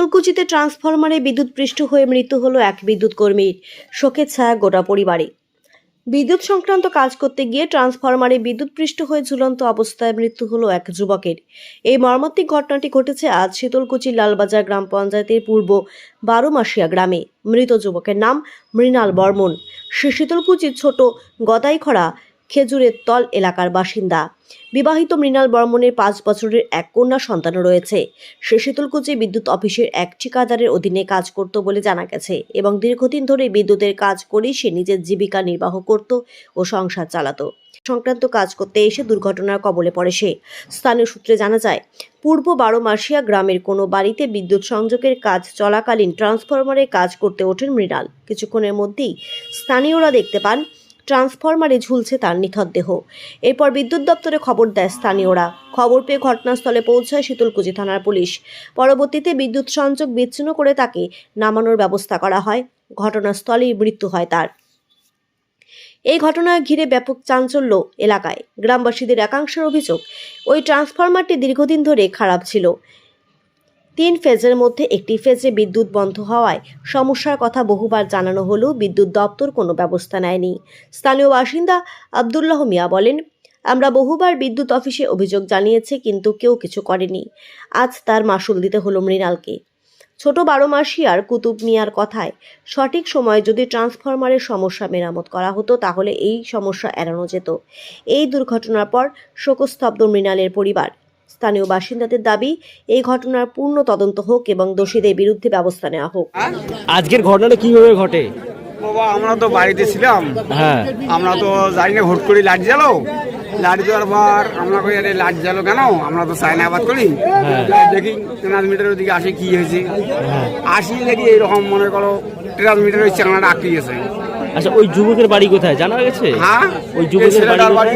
শীতলকুচিতে ট্রান্সফরমারে বিদ্যুৎ পৃষ্ঠ হয়ে মৃত্যু হলো এক বিদ্যুৎ কর্মীর। শোকের ছায়া গোটা পরিবারে। বিদ্যুৎ সংক্রান্ত কাজ করতে গিয়ে ট্রান্সফরমারে বিদ্যুৎ পৃষ্ঠ হয়ে ঝুলন্ত অবস্থায় মৃত্যু হলো এক যুবকের। এই মর্মান্তিক ঘটনাটি ঘটেছে আজ শীতলকুচির লালবাজার গ্রাম পঞ্চায়েতের পূর্ব বারোমাসিয়া গ্রামে। মৃত যুবকের নাম মৃণাল বর্মন। সে শীতলকুচির ছোট গদাইখরা খেজুরের তল এলাকার বাসিন্দা। বিবাহিত মৃণাল বর্মনের পাঁচ বছরের এক কন্যা সন্তান রয়েছে। সে শীতলকুচি বিদ্যুৎ অফিসের এক ঠিকাদারের অধীনে কাজ করত বলে জানা গেছে এবং দীর্ঘদিন ধরে বিদ্যুতের কাজ করেই সে নিজের জীবিকা নির্বাহ করত ও সংসার চালাতো। সংক্রান্ত কাজ করতে এসে দুর্ঘটনার কবলে পড়ে সে। স্থানীয় সূত্রে জানা যায়, পূর্ব বারোমাসিয়া গ্রামের কোনো বাড়িতে বিদ্যুৎ সংযোগের কাজ চলাকালীন ট্রান্সফরমারে কাজ করতে ওঠেন মৃণাল। কিছুক্ষণের মধ্যেই স্থানীয়রা দেখতে পান ট্রান্সফরমারে ঝুলছে তার নিথর দেহ। এরপর বিদ্যুৎ দপ্তরে খবর দেয় স্থানীয়রা। খবর পেয়ে ঘটনাস্থলে পৌঁছায় শীতলকুচি থানার পুলিশ। পরবর্তীতে বিদ্যুৎ সংযোগ বিচ্ছিন্ন করে তাকে নামানোর ব্যবস্থা করা হয়। ঘটনাস্থলেই মৃত্যু হয় তার। এই ঘটনা ঘিরে ব্যাপক চাঞ্চল্য এলাকায়। গ্রামবাসীদের একাংশের অভিযোগ, ওই ট্রান্সফরমারটি দীর্ঘদিন ধরে খারাপ ছিল। তিন ফেজের মধ্যে একটি ফেজে বিদ্যুৎ বন্ধ হওয়ায় সমস্যার কথা বহুবার জানানো হলেও বিদ্যুৎ দপ্তর কোনো ব্যবস্থা নেয়নি। স্থানীয় বাসিন্দা আবদুল্লাহ মিয়া বলেন, আমরা বহুবার বিদ্যুৎ অফিসে অভিযোগ জানিয়েছি, কিন্তু কেউ কিছু করেনি। আজ তার মাসুল দিতে হলো মৃণালকে। ছোট বারো মাসিয়ার কুতুব মিয়ার কথায়, সঠিক সময়ে যদি ট্রান্সফরমারের সমস্যা মেরামত করা হতো, তাহলে এই সমস্যা এড়ানো যেত। এই দুর্ঘটনার পর শোকস্তব্ধ মৃণালের পরিবার স্থানীয় বাসিন্দাদের দাবি এই ঘটনার পূর্ণ তদন্ত হোক এবং দোষীদের বিরুদ্ধে ব্যবস্থা নেওয়া হোক। আজকের ঘটনাটা কীভাবে ঘটে? বাবা আমরা তো বাড়িতে ছিলাম। হ্যাঁ। আমরা তো জানি না হুট করে লাইট জ্বালো লাইট দেওয়ার পর আমরা কই আরে লাইট জ্বালো কেন? আমরা তো চাইনা আবাদ করি। দেখি ট্রান্সমিটারের দিকে আসি কি হয়েছে। আসি দেখি এইরকম মনে করো ট্রান্সমিটারের চালাটা আটকে গেছে। আচ্ছা ওই যুবকের বাড়ি কোথায়? জানা গেছে? হ্যাঁ ওই যুবকের বাড়ি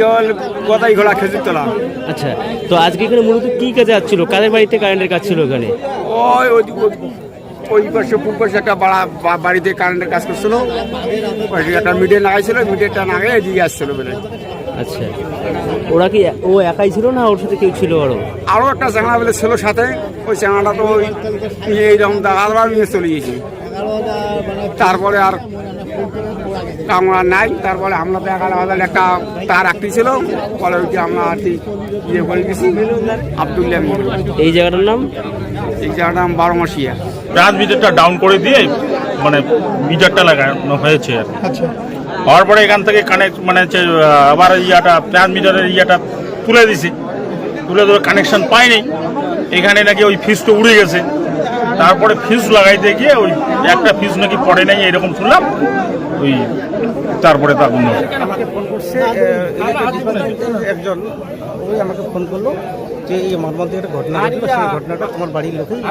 কোথায়? ঘোড়া খেজুর তোলা। আচ্ছা তো আজকে এখানে মূলত কি কাজে যাচ্ছিল কাদের বাড়িতে কারেন্টের কাজ ছিল এখানে? ওই ওই ওই- পাশে পূর্ব পাশে একটা বাড়া বাড়িতে কারেন্টের কাজ করছিল। ওই একটা মিডিয়া লাগাইছিল মিডিয়াটা নাগে এদিকে আসছিল বলে। আচ্ছা ওরা কি ও একাই ছিল না ওর সাথে কেউ ছিল আরও? আরও একটা চ্যাংড়া বলে ছিল সাথে ওই চ্যাংড়াটা তো ওই এইরকম দাগাবার নিয়ে চলে গেছি। তারপরে আর আমরা নাই তারপরে আমরা তো এগারো হাজার একটা তার একটি ছিল পরে ওইটি আমরা আর কি ইয়ে করে গেছি আবদুল্লাহ এই জায়গাটার নাম? এই জায়গাটা নাম বারো মাসিয়া ট্রান্স মিটারটা ডাউন করে দিয়ে মানে মিটারটা লাগানো হয়েছে আর কি। হওয়ার পরে এখান থেকে কানেক্ট মানে হচ্ছে আবার ইয়াটা ট্রান্স মিটারের ইয়াটা তুলে দিছি। তুলে ধরে কানেকশন পাইনি। এখানে নাকি ওই ফিউজটা উড়ে গেছে। তারপরে ফিউজ লাগাইতে গিয়ে ওই একটা ফিজ নাকি পড়ে নাই এরকম শুনলাম। ওই তারপরে তার ডিপার্টমেন্টের একজন ওই আমাকে ফোন করল যে এই মর্মান্তিক একটা ঘটনা সেই ঘটনাটা তোমার বাড়ির লোকেই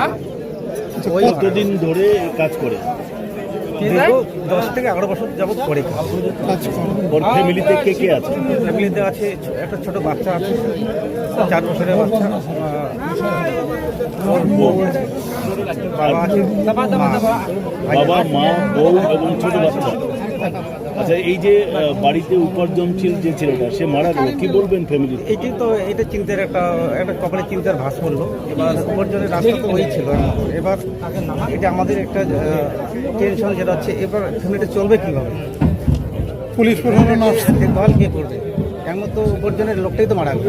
ওই কতদিন ধরে কাজ করে? দীর্ঘ দশ থেকে এগারো বছর যাবত করে ওর ফ্যামিলিতে কে কে আছে? ফ্যামিলিতে আছে একটা ছোট বাচ্চা আছে চার বছরের বাচ্চা বাবা মা বউ এবং ছোট বাচ্চা। আচ্ছা এই যে বাড়িতে উপার্জনশীল যে ছেলেটা সে মারা গেল কি বলবেন ফ্যামিলি এটি তো এটা চিন্তার একটা একটা কপালে চিন্তার ভাস পড়ল এবার উপার্জনের রাস্তা তো ওই ছিল এবার এটা আমাদের একটা টেনশন যেটা হচ্ছে এবার ফ্যামিলিটা চলবে কীভাবে? পুলিশ প্রশাসন দেখভাল কে করবে? এমন তো উপার্জনের লোকটাই তো মারা গেল।